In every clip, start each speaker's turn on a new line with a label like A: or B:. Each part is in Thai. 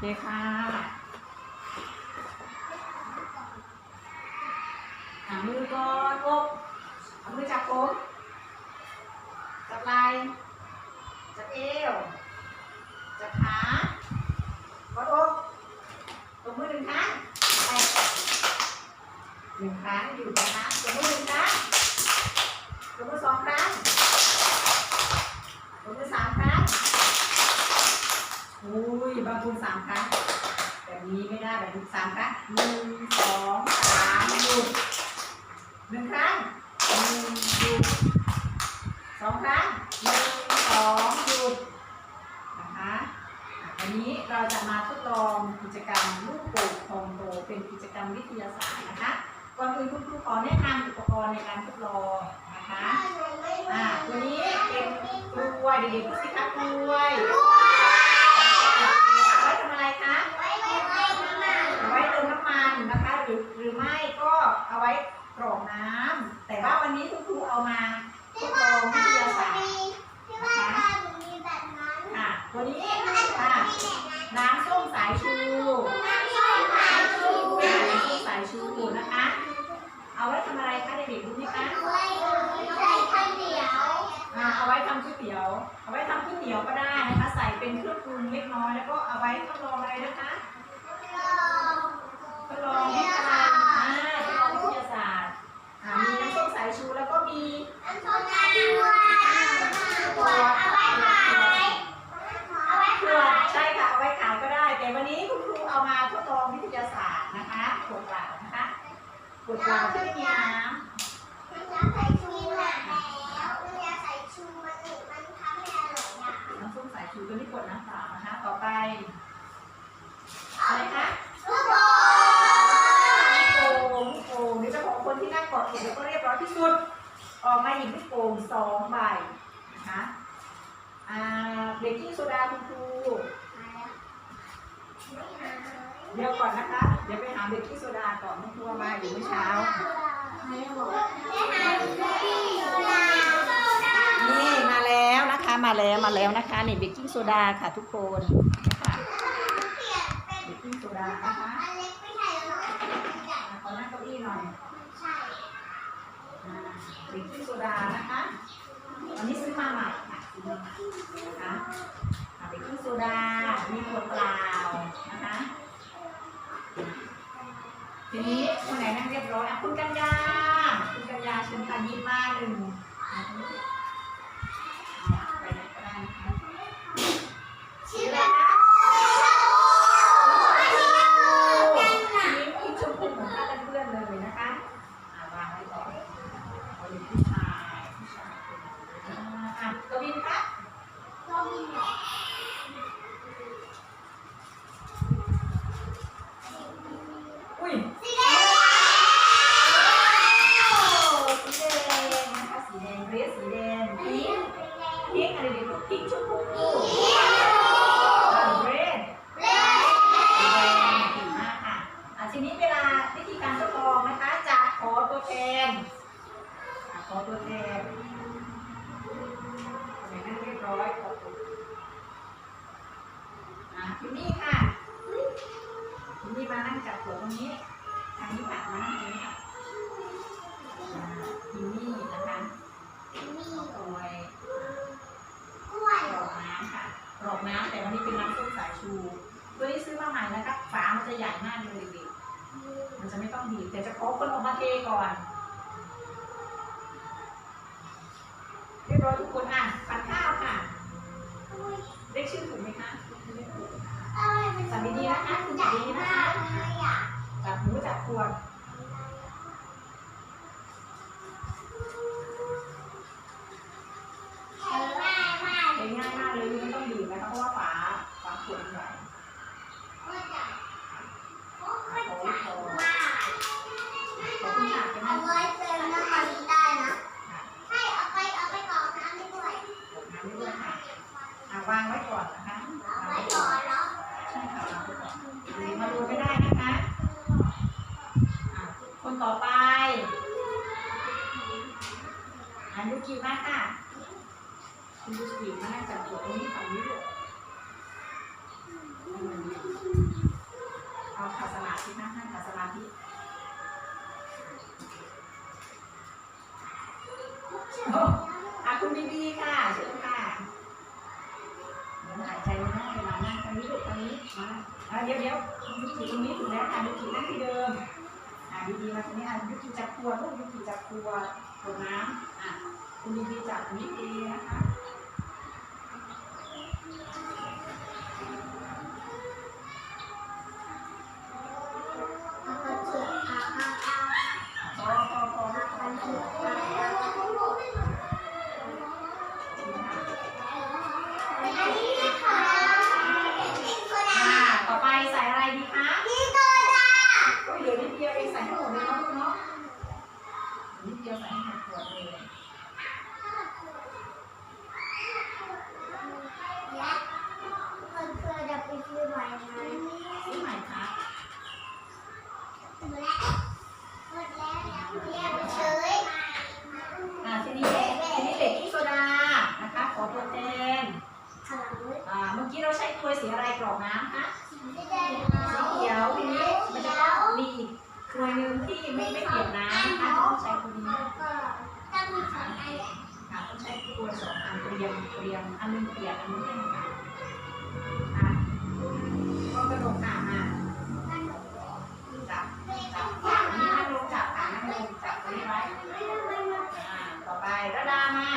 A: เคค่ะหามือก่อนอกเอามือจับอกจับไหล่จับเอวจับขากดอกตบมือหนึ่งครั้งไปหนึ่งครั้งอยู่นะคะตบมือหนึ่งครั้งตบมือสองครั้งตบมือสามครั้ง อุ้ยบางคนสามครั้งแบบนี้ไม่ได้แบบนี้สามครั้งหนึ่งสองสามหยุดหนึ่งครั้งหนึ่งหยุดสองครั้งหนึ่งสองหยุดนะคะอะวันนี้เราจะมาทดลองกิจกรรมลูกโป่งทองโตเป็นกิจกรรมวิทยาศาสตร์นะคะก่อนอื่นคุณครูขอแนะนำอุปกรณ์ในการทดลองนะคะอ่าตัวนี้เป็นกล้วยเด็กๆพูดสิคะกล้วย เอาไว้ทำอะไรคะ เอาไว้เติมน้ำมันนะคะ หรือหรือไม่ก็ เอาไว้กรอกน้ำแต่ว่าวันนี้คุณครูเอามาทดลองวิทยาศาสตร์ค่ะตัวนี้ค่ะน้ำส้มสายชูค่ะน้ำส้มสายชูนะคะ เอาไว้ทำอะไรคะเด็กๆรู้ไหมคะอ่าเอาไว้ทำก๋วยเตี๋ยว เอาไว้ทำก๋วยเตี๋ยวก็ได้นะคะ ใส่เป็นเครื่องปรุงเล็กน้อยแล้วก็เอาไว้ทดลองอะไรนะคะทดลองวิทยาศาสตร์อ่าทดลองวิทยาศาสตร์ อ่ามีน้ำส้มสายชูแล้วก็มีขวดใช่ค่ะเอาไว้ขายก็ได้ แต่วันนี้คุณครูเอามาทดลองวิทยาศาสตร์นะคะขวดเปล่านะคะขวดเปล่าที่ไม่มีน้ำน้ำส้มสายชูตัวนี้ขวดน้ำเปล่านะคะ ต่อไปอะไรคะ ที่นั่งกอดอกแล้วก็เรียบร้อยที่สุด ออกมาหยิบลูกโป่งสองใบนะคะอ่าเบกกิ้งโซดาคุณครูเดี๋ยวก่อนนะคะ เดี๋ยวไปหาเบกกิ้งโซดาก่อนคุณครูเอามาอยู่เมื่อเช้า นี่มาแล้วนะคะ มาแล้วมาแล้วนะคะ นี่เบกกิ้งโซดาค่ะทุกคนค่ะเบกกิ้งโซดานะคะอะขอนั่งเก้าอี้หน่อยอ่า เบกกิ้งโซดานะคะวันนี้ซื้อมาใหม่ค่ะซื้อมาใหม่นะคะอะเบกกิ้งโซดา มีขวดเปล่านะคะ ทีนี้คนไหนนั่งเรียบร้อยอะคุณกัญญา คุณกัญญาเชิญค่ะยิ้มมาหนึ่งไปไหนก็ได้นะคะชื่ออะไรคะ Okay. ย ต่อไป อันลูกกีมากค่ะคุณลูกกีมากจับตัวตรงนี้ฝั่งนี้ลูกเอาขาดสมาธินะนั่งขัดสมาธิอ้อะคุณบี
B: บีค่ะเชิญค่ะหายใจง่ายมานั่งตรงนี้ลูกตรงนี้มาเดี๋ยวเดี๋ยวคุณลูกกีตรงนี้ถูกแล้วค่ะลูกกีนั่งที่เดิม อ่าดีๆมาตรงนี้อะยุกิจักรัวลูกยุกิจักรัวตัวน้ำอะคุณดีๆจับนี้ดีนะคะ ดามา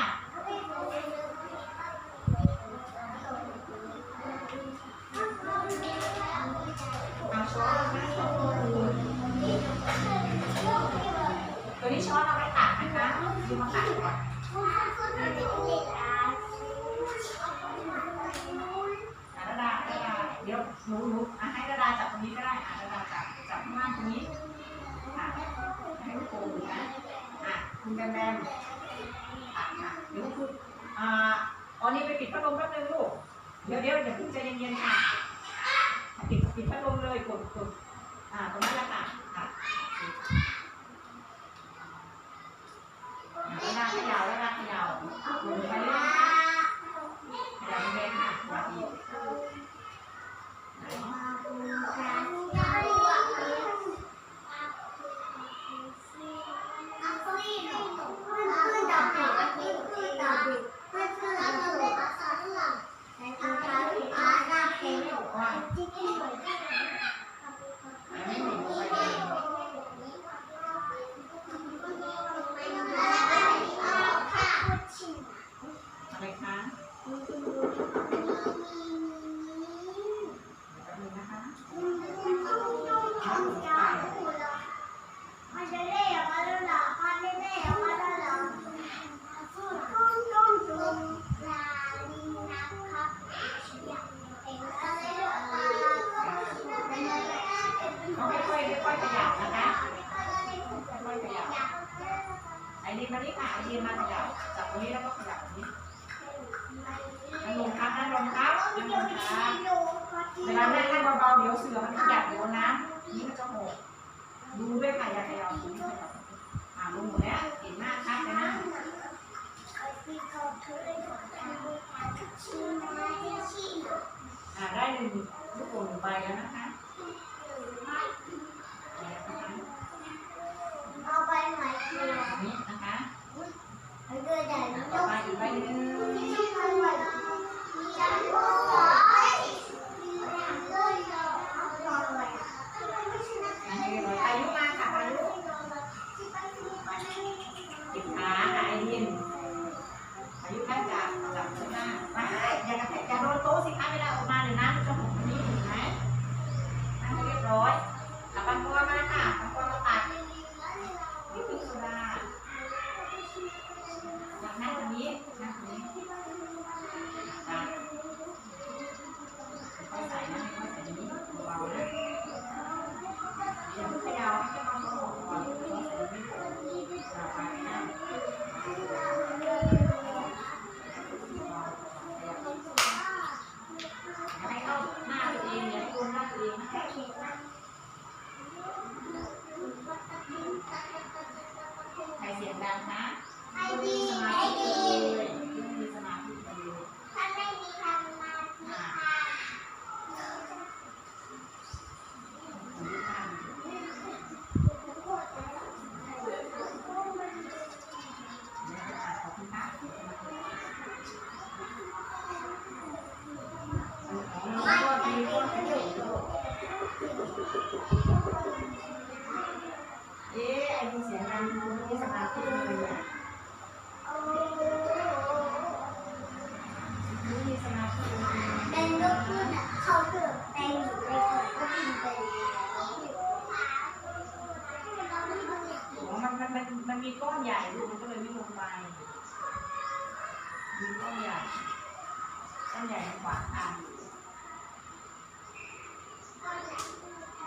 B: এক্সপ্লোর করতো হ্যাঁ তোমার น้ำให้เบาๆเดี๋ยวเสือมันขยับเดี๋ยวน้ำนี้มันจะหกดูด้วยค่ะอย่าขยับอ่าลงหมดแล้วเห็นหน้าชัดเลยนะอ่าได้หนึ่งลูกโป่งหนึ่งใบแล้วนะคะเอาไปใหนนี่นะคะต่อไปอีกใบหนึ่ง ม่มีสมาธิเลยอะ
A: ไม่มีสมาธิเป็
C: นก็พูดอะเขาเกิดแตงอยู่ในถังก็กินไป
A: อ๋อมันมันมันมันมีก้อนใหญ่ลูกมันก็เลยไม่ลงไปมีก้อนใหญ่ก้อนใหญ่ขวางทางอยู่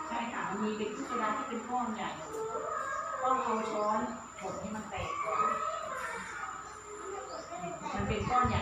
A: ใช่ค่ะมันมีเป็นพิษดาที่เป็นก้อนใหญ่ต้องเอาช้อน กดให้มันแตกก่อนมันเป็นก้อนใหญ่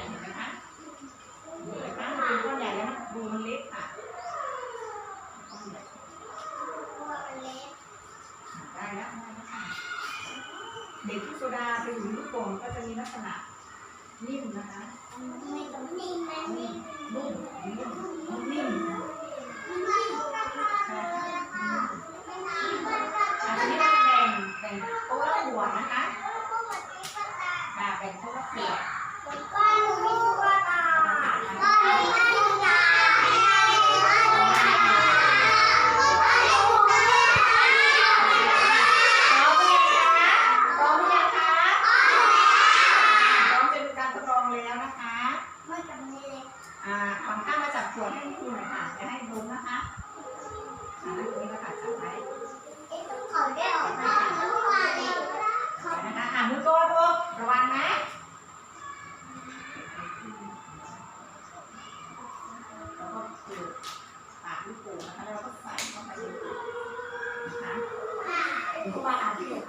A: ผ่อน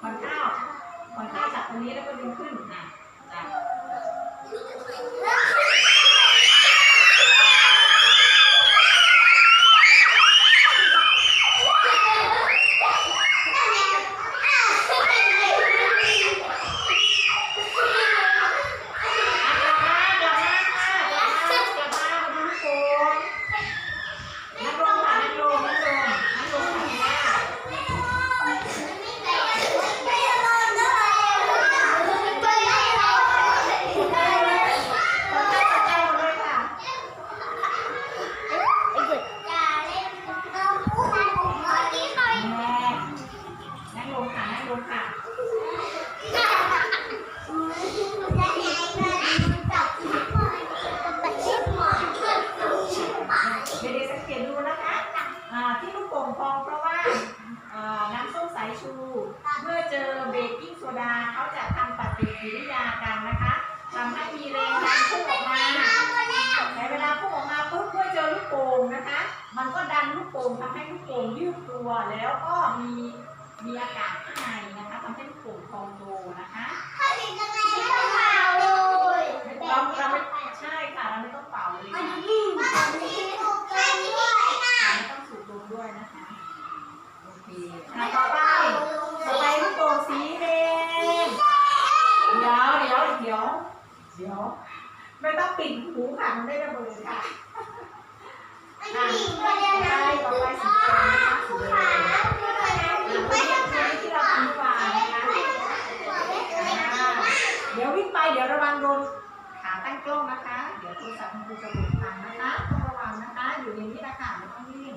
A: ขอนข้าวขอนข้าวจากตรงนี้แล้วก็ดึงขึ้นอะจ้ะ นะคะ มันก็ดันลูกโป่งทำให้ลูกโป่งยืดตัวแล้วก็มีมีอากาศข้างในนะคะทำให้ลูกโป่งพองโตนะคะเราเราไม่ใช่ค่ะเราไม่ต้องเป่าเลยค่ะไม่ต้องสูดลมด้วยนะคะโอเคอะต่อไปต่อไปลูกโป่งสีแดงเดี๋ยวเดี๋ยวเดี๋ยวเดี๋ยวไม่ต้องปิดหูค่ะมันได้ระเบิดค่ะ เดี๋ยววิ่งไปเดี๋ยวระวังโดนขาตั้งกล้องนะคะ เดี๋ยวโทรศัพท์คุณครูจะหลุดทางนะคะต้องระวังนะคะ อยู่ในนี้นะคะไม่ต้องวิ่ง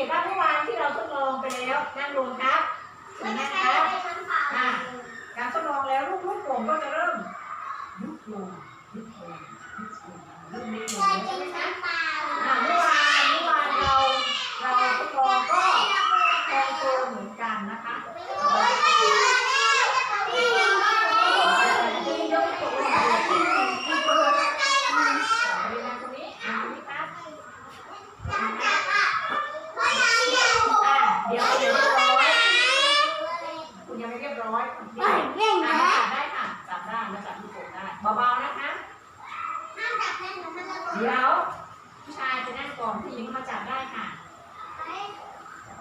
A: สังเกตว่าเมื่อวานที่เราทดลองไปแล้วนั่งลงครับ
C: ไม่
A: เห็นไหม
C: ใช่
A: ครับ
C: ไปทำเปล่า
A: อะการทดลองแล้วลูกลูกโป่งก็จะเริ่มยุบลงยุบลงยุบลงเริ่มเล็กลง
C: ยัง
A: ไม่
C: เรี
A: ยบร้อยเฮ้ยเร่งนะ จับได้ค่ะจับได้มาจับลูกโป่งได้เบาๆนะคะ
C: ห้ามจับแน่นมันระ
A: เบิดเดี๋ยวผู้ชายจะนั่งก่อนผู้หญิงมาจับได้ค่ะ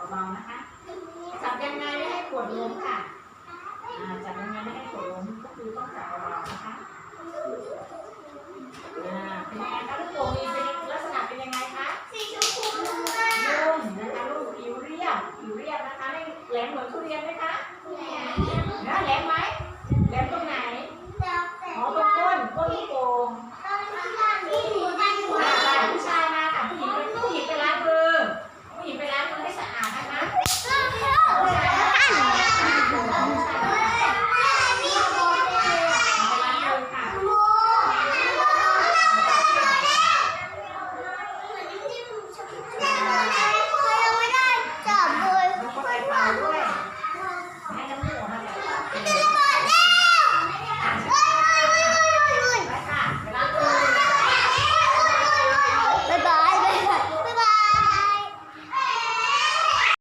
A: เบาๆนะคะจับยังไงไม่ให้ปวดล้มค่ะจับยังไงไม่ให้ปวดล้มก็คือต้องจับเบาๆนะคะเป็นยังไงคะลูกโป่งมีเป็นลักษณะเป็นยังไงคะ
C: สีชมพูนุ่มมน
A: ุ่มนะคะลูกผิวเรียบผิวเรียบนะคะไม่แหลมเหมือนทุเรียนไหมคะ